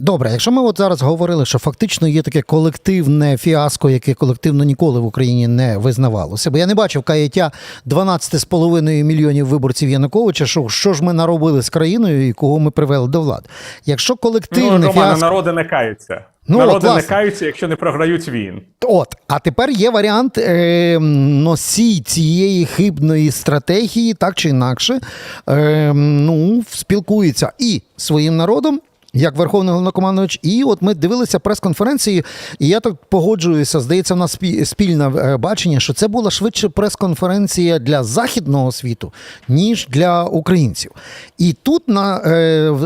Добре, якщо ми от зараз говорили, що фактично є таке колективне фіаско, яке колективно ніколи в Україні не визнавалося. Бо я не бачив каяття 12,5 мільйонів виборців Януковича, що, що ж ми наробили з країною і кого ми привели до влади. Якщо колективне Ну, Романе, фіаско. народи не каються. Ну, народи не каються, якщо не програють він. От, а тепер є варіант е, носій цієї хибної стратегії, так чи інакше, е, ну, спілкується і своїм народом. Як Верховний Головнокомандувач, і от ми дивилися прес-конференції, і я так погоджуюся. Здається, в нас спі- спільне е, бачення, що це була швидше прес-конференція для західного світу, ніж для українців. І тут на, е,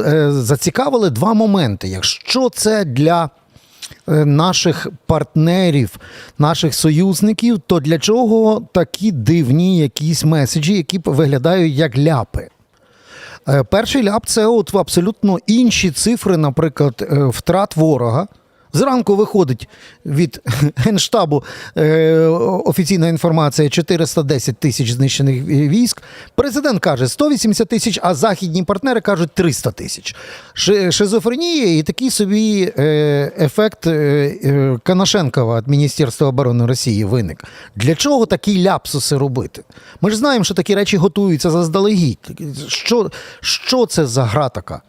е, зацікавили два моменти. Якщо це для е, наших партнерів, наших союзників, то для чого такі дивні якісь меседжі, які виглядають як ляпи? Е, Перший ляп це от абсолютно інші цифри, наприклад, е, втрат ворога. Зранку виходить від генштабу е, офіційна інформація 410 тисяч знищених військ. Президент каже 180 тисяч, а західні партнери кажуть 300 тисяч. Шизофренія і такий собі е, ефект е, е, Канашенкова від Міністерства оборони Росії виник. Для чого такі ляпсуси робити? Ми ж знаємо, що такі речі готуються заздалегідь. Що, що це за гра така?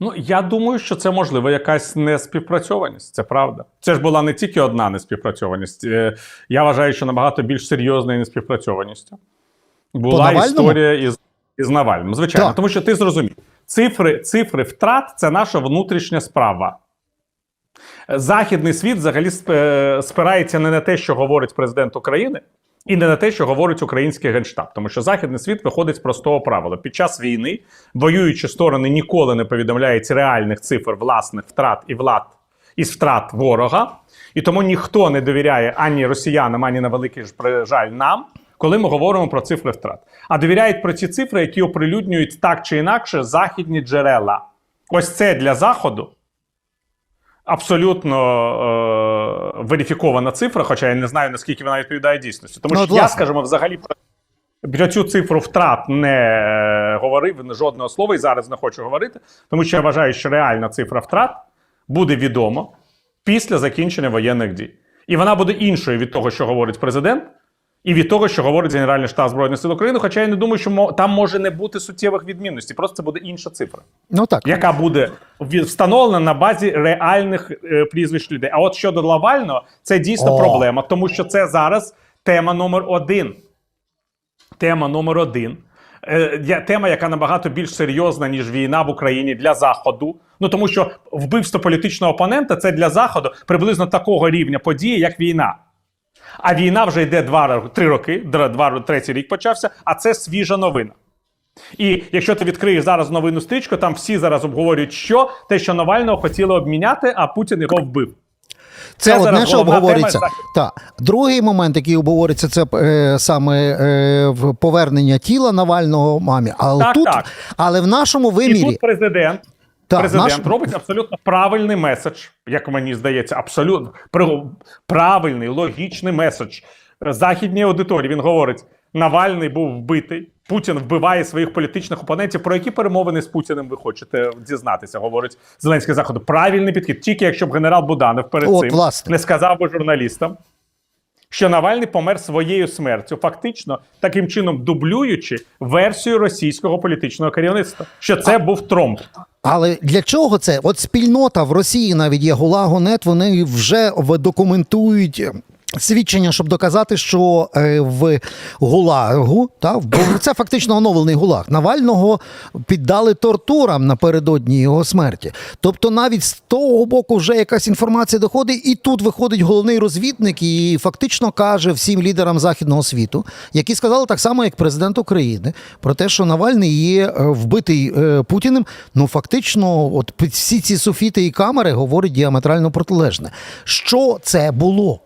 Ну, я думаю, що це можливо якась неспівпрацьованість. Це правда. Це ж була не тільки одна неспівпрацьованість. Е, Я вважаю, що набагато більш серйозною неспівпрацьованістю була історія із, із Навальним. Звичайно, Так. тому що ти зрозумів, цифри, цифри втрат це наша внутрішня справа. Західний світ взагалі спирається не на те, що говорить президент України, і не на те, що говорить український генштаб, тому що західний світ виходить з простого правила. Під час війни воюючі сторони ніколи не повідомляють реальних цифр власних втрат і влад із втрат ворога, і тому ніхто не довіряє ані росіянам, ані на великий жаль нам. Коли ми говоримо про цифри втрат, а довіряють про ці цифри, які оприлюднюють так чи інакше західні джерела. Ось це для заходу абсолютно е, верифікована цифра, хоча я не знаю, наскільки вона відповідає дійсності. Тому Ну, що власне. я, скажімо, взагалі про, про цю цифру втрат не е, говорив жодного слова і зараз не хочу говорити, тому що я вважаю, що реальна цифра втрат буде відома після закінчення воєнних дій. І вона буде іншою від того, що говорить президент. І від того, що говорить Генеральний штаб Збройних сил України, хоча я не думаю, що там може не бути суттєвих відмінностей, просто це буде інша цифра Ну так. яка буде встановлена на базі реальних е, прізвищ людей. А от щодо Навального, це дійсно О. проблема, тому що це зараз тема номер один. Тема номер один. Е, тема, яка набагато більш серйозна, ніж війна в Україні для Заходу. Ну тому що вбивство політичного опонента це для Заходу приблизно такого рівня події, як війна. А війна вже йде два ро- три роки, дра- два третій рік почався, а це свіжа новина. І якщо ти відкриєш зараз новину стрічку, там всі зараз обговорюють, що те, що Навального хотіли обміняти, а Путін його вбив. Це Це одне, що обговорюється. тема Так. Другий момент, який обговорюється, це е, саме е, повернення тіла Навального мамі. Але Так, тут, так. але в нашому І вимірі. тут президент, Так, президент наш- робить абсолютно правильний меседж, як мені здається, абсолютно правильний, логічний меседж західній аудиторії. Він говорить: Навальний був вбитий. Путін вбиває своїх політичних опонентів. Про які перемовини з Путіним ви хочете дізнатися? Говорить Зеленський заходу. Правильний підхід. Тільки якщо б генерал Буданов перед От, цим власне. не сказав би журналістам, що Навальний помер своєю смертю, фактично таким чином дублюючи версію російського політичного керівництва, що це був Тромп. Але для чого це? От спільнота в Росії навіть є Гулагонет, вони вже документують. Свідчення, щоб доказати, що е, в Гулагу, та, це фактично оновлений Гулаг, Навального піддали тортурам напередодні його смерті. Тобто навіть з того боку вже якась інформація доходить, і тут виходить головний розвідник і фактично каже всім лідерам західного світу, які сказали так само, як президент України, про те, що Навальний є е, вбитий е, Путіним. Ну фактично, от всі ці софіти і камери говорять діаметрально протилежне. Що це було?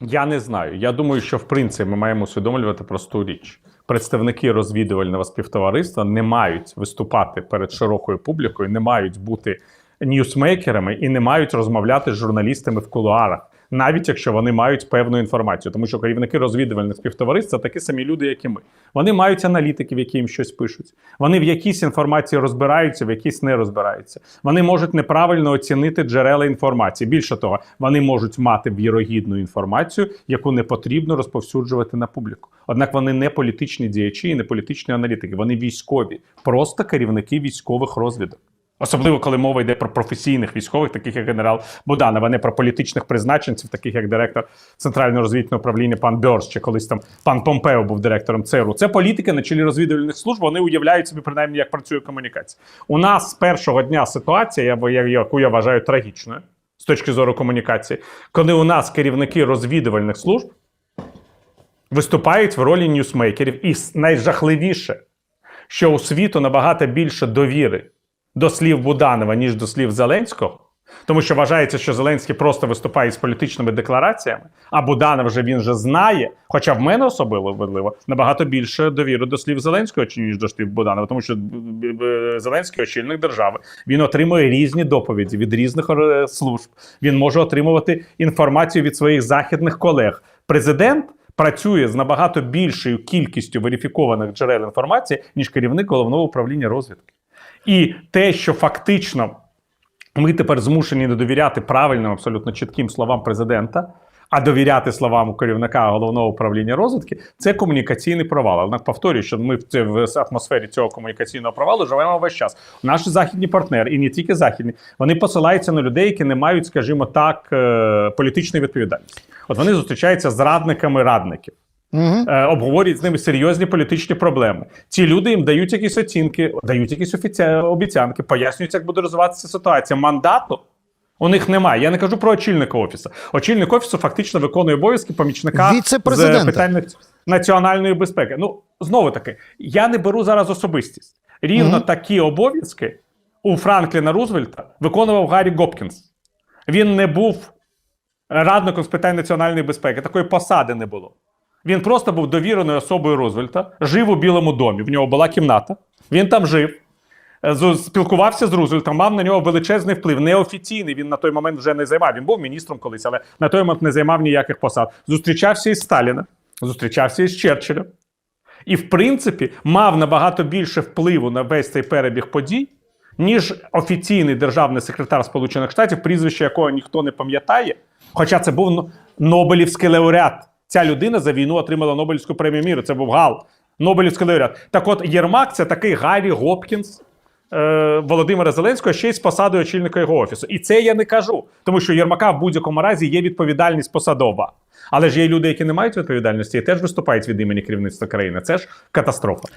Я не знаю. Я думаю, що в принципі ми маємо усвідомлювати просту річ. Представники розвідувального співтовариства не мають виступати перед широкою публікою, не мають бути ньюсмейкерами і не мають розмовляти з журналістами в кулуарах. Навіть якщо вони мають певну інформацію. Тому що керівники розвідувальних співтовариств це такі самі люди, як і ми. Вони мають аналітиків, які їм щось пишуть. Вони в якійсь інформації розбираються, в якійсь не розбираються. Вони можуть неправильно оцінити джерела інформації. Більше того, вони можуть мати вірогідну інформацію, яку не потрібно розповсюджувати на публіку. Однак вони не політичні діячі і не політичні аналітики. Вони військові, просто керівники військових розвідок. Особливо, коли мова йде про професійних військових, таких як генерал Буданов, а не про політичних призначенців, таких як директор Центрального розвідувального управління пан Бьорс, чи колись там пан Помпео був директором ЦРУ. Це політики на чолі розвідувальних служб. Вони уявляють собі принаймні, як працює комунікація. У нас з першого дня ситуація, яку я вважаю трагічною з точки зору комунікації, коли у нас керівники розвідувальних служб виступають в ролі ньюсмейкерів, і найжахливіше, що у світу набагато більше довіри до слів Буданова, ніж до слів Зеленського. Тому що вважається, що Зеленський просто виступає з політичними деклараціями, а Буданов вже він же знає. Хоча в мене особливо набагато більше довіри до слів Зеленського, ніж до слів Буданова, тому що б- б- Зеленський очільник держави. Він отримує різні доповіді від різних е, служб. Він може отримувати інформацію від своїх західних колег. Президент працює з набагато більшою кількістю верифікованих джерел інформації, ніж керівник головного управління розвідки. І те, що фактично ми тепер змушені не довіряти правильним, абсолютно чітким словам президента, а довіряти словам керівника головного управління розвідки, це комунікаційний провал. Однак повторюю, що ми в, це, в атмосфері цього комунікаційного провалу живемо весь час. Наші західні партнери, і не тільки західні, вони посилаються на людей, які не мають, скажімо так, е, політичної відповідальності. От вони зустрічаються з радниками радників Угу. обговорюють з ними серйозні політичні проблеми. Ці люди їм дають якісь оцінки, дають якісь офіці... обіцянки, пояснюють, як буде розвиватися ситуація. Мандату у них немає. Я не кажу про очільника офісу. Очільник офісу фактично виконує обов'язки помічника з питань національної безпеки. Ну знову таки, я не беру зараз особистість. Рівно Мгм. такі обов'язки у Франкліна Рузвельта виконував Гаррі Гопкінс. Він не був радником з питань національної безпеки. Такої посади не було. Він просто був довіреною особою Рузвельта, жив у Білому домі. В нього була кімната. Він там жив, е, спілкувався з Рузвельтом, мав на нього величезний вплив. Неофіційний він на той момент вже не займав. Він був міністром колись, але на той момент не займав ніяких посад. Зустрічався із Сталіна, зустрічався із Черчиллем. І, в принципі, мав набагато більше впливу на весь цей перебіг подій, ніж офіційний державний секретар Сполучених Штатів, прізвище якого ніхто не пам'ятає. Хоча це був Нобелівський лауреат. Ця людина за війну отримала Нобелівську премію міру. Це був Гал. Нобелівський лауреат. Так от Єрмак це такий Гаррі Гопкінс. е, Володимира Зеленського ще й з посадою очільника його офісу. І це я не кажу, тому що Єрмака в будь-якому разі є відповідальність посадова. Але ж є люди, які не мають відповідальності і теж виступають від імені керівництва країни. Це ж катастрофа.